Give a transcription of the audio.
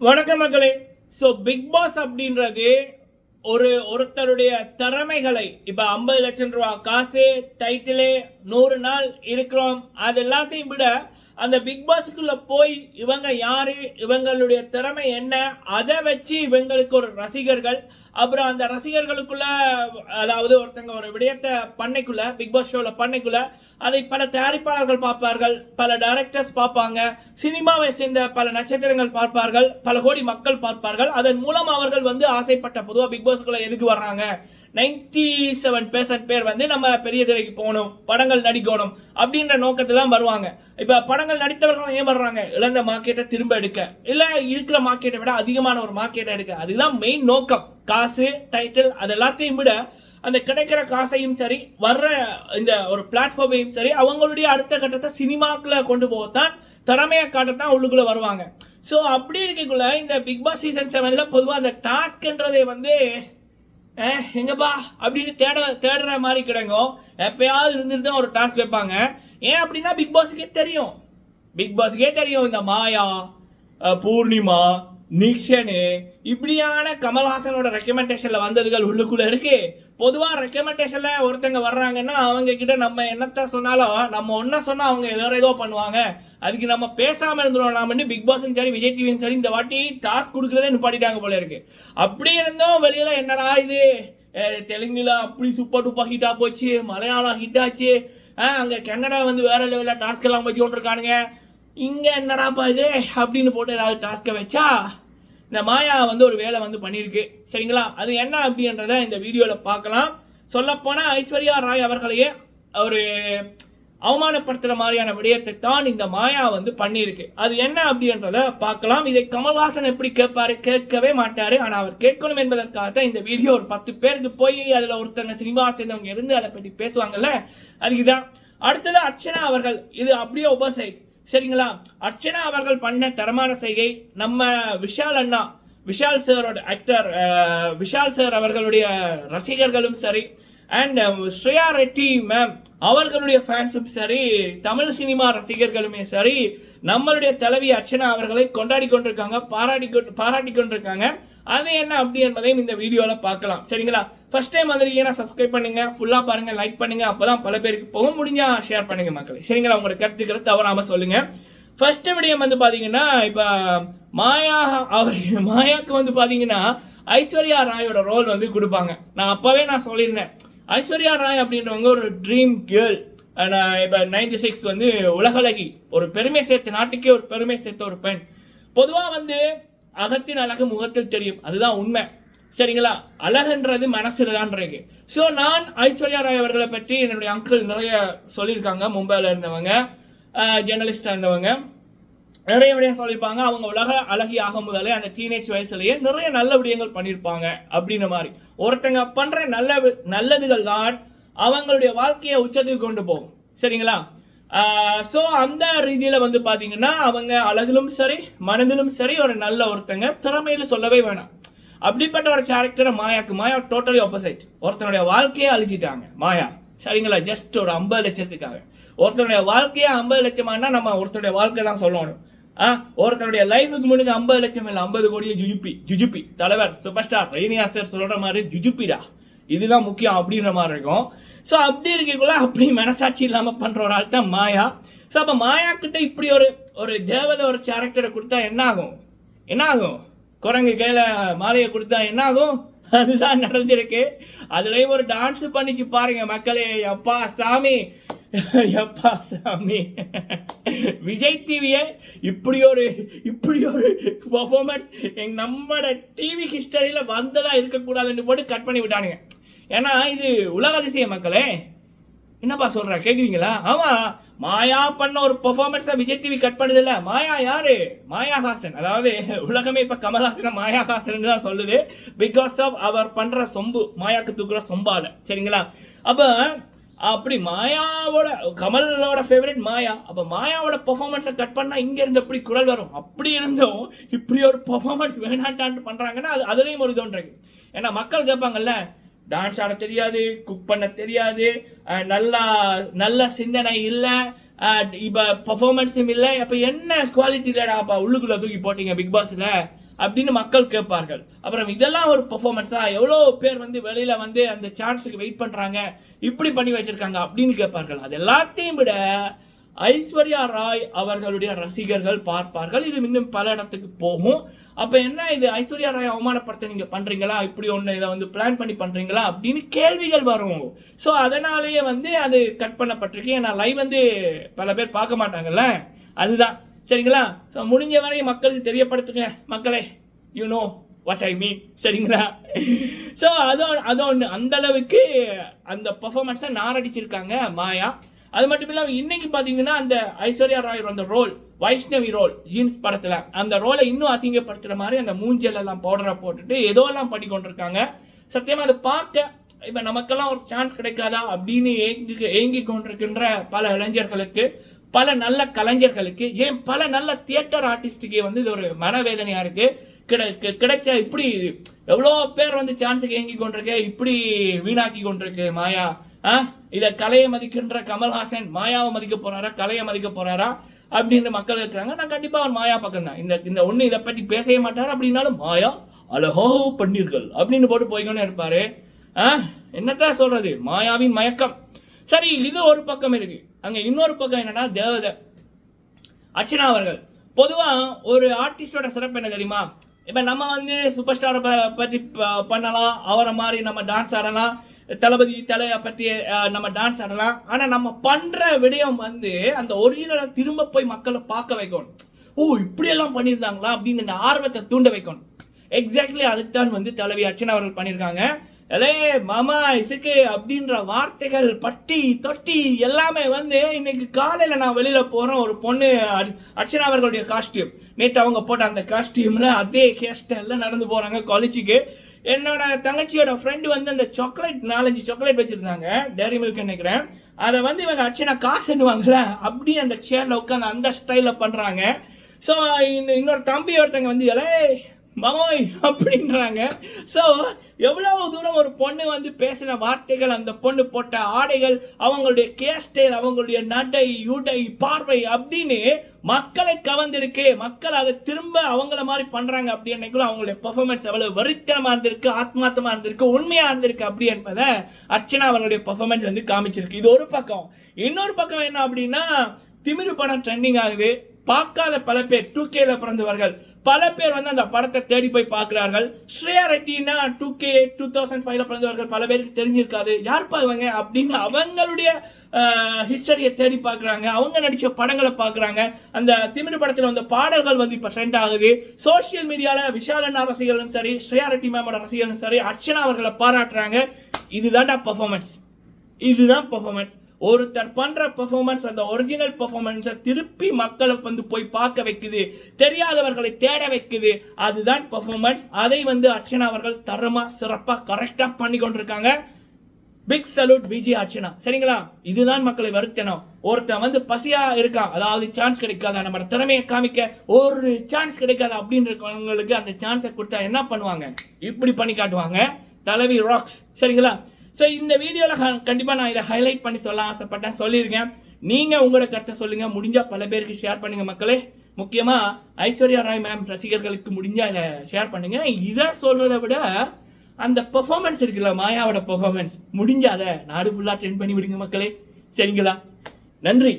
வணக்க மக்களே. So big pass அப்படின்றது ஒரு ஒருத்தருடைய திறமைகளை இப்போ ஐம்பது லட்சம் ரூபா காசு டைட்டிலு நூறு நாள் இருக்கிறோம் அது எல்லாத்தையும் விட அந்த பிக் பாஸ்க்குள்ளே போய் இவங்க யார் இவங்களுடைய திறமை என்ன அதை வச்சு இவங்களுக்கு ஒரு ரசிகர்கள் அப்புறம் அந்த ரசிகர்களுக்குள்ள அதாவது ஒருத்தங்க ஒரு விடயத்தை பண்ணைக்குள்ள பிக் பாஸ் ஷோவில் பண்ணைக்குள்ள அதை பல தயாரிப்பாளர்கள் பார்ப்பார்கள் பல டைரக்டர்ஸ் பார்ப்பாங்க சினிமாவை சேர்ந்த பல நட்சத்திரங்கள் பார்ப்பார்கள் பல கோடி மக்கள் பார்ப்பார்கள் அதன் மூலம் அவர்கள் வந்து ஆசைப்பட்ட பொதுவாக பிக் பாஸ்க்குள்ளே எதுக்கு வர்றாங்க? நைன்டி செவன் பெர்சன்ட் பேர் வந்து நம்ம பெரிய திரைக்கு போகணும் படங்கள் நடிக்கணும் அப்படின்ற நோக்கத்தில் தான் வருவாங்க. இப்போ படங்கள் நடித்தவர்கள் ஏன் வர்றாங்க? இழந்த மார்க்கெட்டை திரும்ப எடுக்க. இல்லை இருக்கிற மார்க்கெட்டை விட அதிகமான ஒரு மார்க்கெட்டை எடுக்க. அதுதான் மெயின் நோக்கம். காசு டைட்டில் அது எல்லாத்தையும் விட அந்த கிடைக்கிற காசையும் சரி வர்ற இந்த ஒரு பிளாட்ஃபார்மையும் சரி அவங்களுடைய அடுத்த கட்டத்தை சினிமாக்கில் கொண்டு போகத்தான் திறமையை காட்டத்தான் உள்ளுக்குள்ள வருவாங்க. ஸோ அப்படி இருக்கக்குள்ள இந்த பிக் பாஸ் சீசன் செவனில் பொதுவாக அந்த டாஸ்க்ன்றதை வந்து எங்கப்பா? அப்படின்னு தேட தேடுற மாதிரி கிடங்கும் எப்பயாவது இருந்துட்டு தான் ஒரு டாஸ்க் வைப்பாங்க. ஏன் அப்படின்னா பிக் பாஸுக்கே தெரியும். பிக் பாஸுக்கே தெரியும் இந்த மாயா பூர்ணிமா நிக்ஷனு இப்படியான கமல்ஹாசனோட ரெக்கமெண்டேஷனில் வந்ததுகள் உள்ளுக்குள்ளே இருக்கு. பொதுவாக ரெக்கமெண்டேஷனில் ஒருத்தங்க வர்றாங்கன்னா அவங்க கிட்ட நம்ம என்னத்த சொன்னாலும் நம்ம ஒன்றா சொன்னால் அவங்க வேறு ஏதோ பண்ணுவாங்க. அதுக்கு நம்ம பேசாம இருந்துரும் நாம பிக் பாஸும் சரி விஜய் டிவியும் சரி இந்த வாட்டி டாஸ்க் கொடுக்குறதே நிப்பாட்டிட்டாங்க போல இருக்கு. அப்படி இருந்தும் வெளியில என்னடா இது? தெலுங்குல அப்படி சூப்பர் டூப்பாக ஹிட்டாக போச்சு மலையாளம் ஹிட் ஆச்சு. கன்னடா வந்து வேறு லெவலில் டாஸ்க் எல்லாம் வச்சு கொண்டிருக்கானுங்க. இங்கே என்னடாப்பா இது? அப்படின்னு போட்டு ஏதாவது டாஸ்க்கை வச்சா இந்த மாயா வந்து ஒரு வேலை வந்து பண்ணியிருக்கு சரிங்களா? அது என்ன அப்படின்றத இந்த வீடியோவில் பார்க்கலாம். சொல்லப்போனால் ஐஸ்வர்யா ராய் அவர்களையே ஒரு அவமானப்படுத்துகிற மாதிரியான விடயத்தை தான் இந்த மாயா வந்து பண்ணியிருக்கு. அது என்ன அப்படின்றத பார்க்கலாம். இதை கமல்ஹாசன் எப்படி கேட்பாரு? கேட்கவே மாட்டார். ஆனால் அவர் கேட்கணும் என்பதற்காக தான் இந்த வீடியோ ஒரு பத்து பேருக்கு போய் அதில் ஒருத்தங்க சினிமா சேர்ந்தவங்க இருந்து அதை பற்றி பேசுவாங்கல்ல? அதுக்குதான். அடுத்தது அர்ச்சனா அவர்கள். இது அப்படியே உபசைட் சரிங்களா? அர்ச்சனா அவர்கள் பண்ண தரமான செய்கை நம்ம விஷால் அண்ணா. விஷால் சாரோட ஆக்டர் விஷால் சார் அவர்களுடைய ரசிகர்களும் சரி அண்ட் ஸ்ரேயா ரெட்டி மேம் அவர்களுடைய ஃபேன்ஸும் சரி தமிழ் சினிமா ரசிகர்களுமே சரி நம்மளுடைய தலைவி அர்ச்சனா அவர்களை கொண்டாடி கொண்டிருக்காங்க பாராட்டி கொண்டு பாராட்டி கொண்டிருக்காங்க. அது என்ன அப்படி என்பதையும் இந்த வீடியோவில் பார்க்கலாம். சரிங்களா? ஃபர்ஸ்ட் டைம் வந்திருக்கீங்கன்னா சப்ஸ்கிரைப் பண்ணுங்க ஃபுல்லாக பாருங்க லைக் பண்ணுங்க அப்போதான் பல பேருக்கு போக முடிஞ்சா ஷேர் பண்ணுங்க மக்களே. சரிங்களா? உங்களோட கருத்துக்களை தவறாமல் சொல்லுங்க. ஃபர்ஸ்ட் விடயம் வந்து பார்த்தீங்கன்னா இப்போ மாயா அவர் மாயாவுக்கு வந்து பார்த்தீங்கன்னா ஐஸ்வர்யா ராயோட ரோல் வந்து கொடுப்பாங்க. நான் அப்போவே நான் சொல்லியிருந்தேன். ஐஸ்வர்யா ராய் அப்படின்றவங்க ஒரு ட்ரீம் கேர்ள் இப்போ நைன்டி சிக்ஸ் வந்து உலகளகி ஒரு பெருமை சேர்த்த நாட்டுக்கே ஒரு பெருமை சேர்த்த ஒரு பெண். பொதுவாக வந்து அகத்தின் அழகு முகத்தில் தெரியும். அதுதான் உண்மை. சரிங்களா? அழகுன்றது மனசில் தான் இருக்கு. ஸோ நான் ஐஸ்வர்யா ராய் அவர்களை பற்றி என்னுடைய அங்கிள் நிறைய சொல்லியிருக்காங்க. மும்பையில் இருந்தவங்க ஜேர்னலிஸ்டாக இருந்தவங்க. நிறைய விடயம் சொல்லியிருப்பாங்க. அவங்க உலக அழகி ஆகும் முதலே அந்த டீனேஜ் வயசுலேயே நிறைய நல்ல விடயங்கள் பண்ணியிருப்பாங்க அப்படின்ற மாதிரி. ஒருத்தங்க பண்ணுற நல்ல வி- நல்லதுகள் தான் அவங்களுடைய வாழ்க்கையை உச்சத்துக்கு கொண்டு போகும். சரிங்களா? ஸோ அந்த ரீதியில் வந்து பார்த்தீங்கன்னா அவங்க அழகிலும் சரி மனதிலும் சரி ஒரு நல்ல ஒருத்தங்க திறமையில் சொல்லவே வேணாம். அப்படிப்பட்ட ஒரு கேரக்டரை மாயாக்கு மாயா டோட்டலி ஆப்போசிட் ஒருத்தனுடைய வாழ்க்கையை அழிச்சிட்டாங்க மாயா. சரிங்களா? ஜஸ்ட் ஒரு ஐம்பது லட்சத்துக்காக. ஒருத்தனுடைய வாழ்க்கையே ஐம்பது லட்சமானா நம்ம ஒருத்தனுடைய வாழ்க்கை தான் சொல்லணும். ஆ ஒருத்தனுடைய லைஃபுக்கு முன்னுக்கு ஐம்பது லட்சம் இல்லை ஐம்பது கோடியே ஜுஜுப்பி ஜுஜுப்பி. தலைவர் சூப்பர் ஸ்டார் ரெய்னியா சார் சொல்கிற மாதிரி ஜுஜுப்பிடா. இதுதான் முக்கியம் அப்படின்ற மாதிரி இருக்கும். ஸோ அப்படி இருக்கக்குள்ள அப்படி மனசாட்சி இல்லாமல் பண்ணுற ஒரு ஆள் தான் மாயா. ஸோ அப்போ மாயா இப்படி ஒரு ஒரு தேவதை ஒரு கேரக்டரை கொடுத்தா என்ன ஆகும் என்ன ஆகும் குரங்கு கையில் மாலையை கொடுத்தா என்ன ஆகும் அதுதான் நடந்திருக்கு. அதுலேயும் ஒரு டான்ஸ் பண்ணிச்சு பாருங்க மக்களே. எப்பா சாமி? எப்பா சாமி? விஜய் டிவியை இப்படி ஒரு இப்படி ஒரு பர்ஃபார்மன்ஸ் எங்க நம்மட டிவி ஹிஸ்டரியில் வந்ததாக இருக்கக்கூடாதுன்னு போட்டு கட் பண்ணி விட்டானுங்க. ஏன்னா இது உலக அதிசய மக்களே. என்னப்பா சொல்கிறா கேட்குறீங்களா ஆமாம் மாயா பண்ண ஒரு பெர்ஃபார்மன்ஸை விஜய் டிவி கட் பண்ணுதில்ல. மாயா யாரு? மாயா ஹாசன் அதாவது உலகமே இப்போ கமல்ஹாசன மாயா ஹாசன் தான் சொல்லுது. பிகாஸ் ஆஃப் அவர் பண்ணுற சொம்பு மாயாக்கு தூக்குற சொம்பால. சரிங்களா? அப்போ அப்படி மாயாவோட கமலோட ஃபேவரட் மாயா. அப்போ மாயாவோட பெர்ஃபார்மன்ஸை கட் பண்ணால் இங்கே இருந்து எப்படி குரல் வரும்? அப்படி இருந்தும் இப்படி ஒரு பெர்ஃபார்மன்ஸ் வேணாண்டான்னு பண்ணுறாங்கன்னா அது அதுலேயும் ஒரு இதுன்றது ஏன்னா மக்கள் கேட்பாங்கல்ல டான்ஸ் ஆட தெரியாது குக் பண்ண தெரியாது நல்லா நல்ல சிந்தனை இல்லை இப்போ பர்ஃபார்மன்ஸும் இல்லை அப்போ என்ன குவாலிட்டி இல்லடாப்பா உள்ளுக்குள்ளே தூக்கி போட்டீங்க பிக் பாஸில் அப்படின்னு மக்கள் கேட்பார்கள். அப்புறம் இதெல்லாம் ஒரு பர்ஃபார்மன்ஸா எவ்வளோ பேர் வந்து வெளியில் வந்து அந்த சான்ஸுக்கு வெயிட் பண்ணுறாங்க இப்படி பண்ணி வச்சுருக்காங்க அப்படின்னு கேட்பார்கள். அது எல்லாத்தையும் விட ஐஸ்வர்யா ராய் அவர்களுடைய ரசிகர்கள் பார்ப்பார்கள். இது இன்னும் பல இடத்துக்கு போகும். அப்போ என்ன இது? ஐஸ்வர்யா ராய் அவமானப்படுத்த நீங்கள் பண்ணுறீங்களா இப்படி ஒன்று இதை வந்து பிளான் பண்ணி பண்ணுறீங்களா அப்படின்னு கேள்விகள் வரும். ஸோ அதனாலேயே வந்து அது கட் பண்ணப்பட்டிருக்கு. ஏன்னா லைவ் வந்து பல பேர் பார்க்க மாட்டாங்கல்ல? அதுதான். சரிங்களா? ஸோ முடிஞ்ச வரை மக்களுக்கு தெரியப்படுத்துங்க. மக்களே you know what I mean சரிங்களா? ஸோ அது அதோ ஒன்று அந்த அளவுக்கு அந்த பர்ஃபாமன்ஸை நாரடிச்சிருக்காங்க மாயா. அது மட்டும் இல்லாமல் இன்னைக்கு பார்த்தீங்கன்னா அந்த ஐஸ்வர்யா ராய் அந்த ரோல் வைஷ்ணவி ரோல் ஜீன்ஸ் படத்தில். அந்த ரோலை இன்னும் அசிங்கப்படுத்துகிற மாதிரி அந்த மூஞ்சல் எல்லாம் பவுடரை போட்டுட்டு ஏதோ எல்லாம் பண்ணி கொண்டிருக்காங்க. சத்தியமாக அதை பார்க்க இப்போ நமக்கெல்லாம் ஒரு சான்ஸ் கிடைக்காதா அப்படின்னு ஏங்கி ஏங்கி கொண்டிருக்கின்ற பல இளைஞர்களுக்கு பல நல்ல கலைஞர்களுக்கு ஏன் பல நல்ல தியேட்டர் ஆர்டிஸ்டுக்கு வந்து இது ஒரு மனவேதனையாக இருக்குது கிடை கிடைச்ச இப்படி எவ்வளோ பேர் வந்து சான்ஸுக்கு ஏங்கி கொண்டிருக்கு இப்படி வீணாக்கி கொண்டிருக்கு மாயா. இதை கலையை மதிக்கின்ற கமல்ஹாசன் மாயாவை மதிக்க போகிறாரா கலையை மதிக்க போகிறாரா அப்படின்னு மக்கள் இருக்கிறாங்க. நான் கண்டிப்பாக அவர் மாயா பக்கம் தான். இந்த இந்த ஒன்று இதை பற்றி பேசவே மாட்டார். அப்படின்னாலும் மாயா அழகோ பண்ணீர்கள் அப்படின்னு போட்டு போய்க்கொண்டே இருப்பார். ஆ? என்னத்தான் சொல்கிறது மாயாவின் மயக்கம். சரி இது ஒரு பக்கம் இருக்குது அங்கே இன்னொரு பக்கம் என்னன்னா தேவதை. அர்ச்சனா அவர்கள். பொதுவாக ஒரு ஆர்டிஸ்டோட சிறப்பு என்ன தெரியுமா? இப்போ நம்ம வந்து சூப்பர் ஸ்டாரை பற்றி ப- பண்ணலாம். அவரை மாதிரி நம்ம டான்ஸ் ஆடலாம். தளபதி தலையை பற்றி நம்ம டான்ஸ் ஆடலாம். ஆனால் நம்ம பண்ணுற விடயம் வந்து அந்த ஒரிஜினலை திரும்ப போய் மக்களை பார்க்க வைக்கணும். ஓ இப்படியெல்லாம் பண்ணியிருந்தாங்களா அப்படின்னு இந்த ஆர்வத்தை தூண்ட வைக்கணும். எக்ஸாக்ட்லி அதுதான் வந்து தலைவி அர்ச்சனா அவர்கள் பண்ணியிருக்காங்க. அலே மாமா இசுக்கு அப்படின்ற வார்த்தைகள் பட்டி தொட்டி எல்லாமே வந்து இன்னைக்கு காலையில் நான் வெளியில் போகிறோம் ஒரு பொண்ணு அர்- அர்ச்சனா அவர்களுடைய காஸ்டியூம் நேற்று அவங்க போட்ட அந்த காஸ்டியூமில் அதே ஹேர் ஸ்டைலில் நடந்து போகிறாங்க காலேஜுக்கு என்னோட தங்கச்சியோட ஃப்ரெண்டு வந்து அந்த சாக்லேட் நாலஞ்சு சாக்லேட் வச்சுருந்தாங்க டேரி மில்க் நினைக்கிறேன். அதை வந்து இவங்க அர்ச்சனா காசுன்னுவாங்கல்ல அப்படி அந்த சேரில் உட்காந்து அந்த ஸ்டைலில் பண்ணுறாங்க ஸோ இன்னொரு தம்பி ஒருத்தங்க வந்து இலே மகோய் அப்படின்றாங்க. ஸோ எவ்வளவு தூரம் ஒரு பொண்ணு வந்து பேசின வார்த்தைகள் அந்த பொண்ணு போட்ட ஆடைகள் அவங்களுடைய கேஸ்டைல் அவங்களுடைய நடை யுடை பார்வை அப்படின்னு மக்களை கவர்ந்திருக்கு. மக்கள் அதை திரும்ப அவங்கள மாதிரி பண்ணுறாங்க அப்படி அன்னைக்குள்ள அவங்களுடைய பெர்ஃபார்மன்ஸ் எவ்வளோ வருத்தமாக இருந்திருக்கு ஆத்மாத்தமாக இருந்திருக்கு உண்மையாக இருந்திருக்கு அப்படி என்பதை அர்ச்சனா அவர்களுடைய பெர்ஃபார்மன்ஸ் வந்து காமிச்சிருக்கு. இது ஒரு பக்கம். இன்னொரு பக்கம் என்ன அப்படின்னா திமிரு படம் ட்ரெண்டிங் ஆகுது. பார்க்காத பல பேர் டூ கேல பிறந்தவர்கள். பல பேர் வந்து அந்த படத்தை தேடி போய் பார்க்கிறார்கள். ஸ்ரேயா ரெட்டினா டூ கே டூ தௌசண்ட் ஃபைவ்ல பிறந்தவர்கள். பல பேருக்கு தெரிஞ்சிருக்காது. யார் பாருவாங்க அப்படின்னு அவங்களுடைய ஹிஸ்டரியை தேடி பார்க்குறாங்க. அவங்க நடித்த படங்களை பார்க்குறாங்க. அந்த திமிரு படத்தில் வந்த பாடல்கள் வந்து இப்போ ட்ரெண்ட் ஆகுது. சோஷியல் மீடியாவில் விஷாலன் ரசிகர்களும் சரி ஸ்ரேயா ரெட்டி மேமோட ரசிகர்களும் சரி அர்ச்சனா அவர்களை பாராட்டுறாங்க. இதுதான்டா பர்ஃபார்மன்ஸ் இதுதான் பர்ஃபார்மன்ஸ் ஒருத்தர் பண்ற பெர்ஃபார்மன்ஸ் அந்த ஒரிஜினல் பெர்ஃபார்மன்ஸை திருப்பி மக்களை வந்து போய் பார்க்க வைக்குது. தெரியாதவர்களை தேட வைக்குது. அதுதான் பெர்ஃபார்மன்ஸ் அதை வந்து அர்ச்சனா அவர்கள் தரமா சிறப்பாக கரெக்டாக பண்ணி கொண்டிருக்காங்க. Big salute Viji Archana. சரிங்களா? இதுதான் மக்களை வருத்தணும் ஒருத்தன் வந்து பசியா இருக்கான். அதாவது சான்ஸ் கிடைக்காதா நம்ம திறமையை காமிக்க ஒரு சான்ஸ் கிடைக்காது அப்படின்னு இருக்கவங்களுக்கு அந்த சான்ஸை கொடுத்தா என்ன பண்ணுவாங்க? இப்படி பண்ணி காட்டுவாங்க. தலைவி ராக்ஸ் சரிங்களா? ஸோ இந்த வீடியோவில் கண்டிப்பாக நான் இதை ஹைலைட் பண்ணி சொல்ல ஆசைப்பட்டேன் சொல்லியிருக்கேன். நீங்கள் உங்களோட கருத்தை சொல்லுங்கள் முடிஞ்சால் பல பேருக்கு ஷேர் பண்ணுங்கள் மக்களே. முக்கியமாக ஐஸ்வர்யா ராய் மேம் ரசிகர்களுக்கு முடிஞ்சால் இதை ஷேர் பண்ணுங்கள் இதை சொல்கிறத விட அந்த பெர்ஃபார்மன்ஸ் இருக்குல்ல மாயாவோட பெர்ஃபார்மன்ஸ் முடிஞ்சாத நாடு ஃபுல்லாக ட்ரெண்ட் பண்ணி விடுங்க மக்களே. சரிங்களா? நன்றி.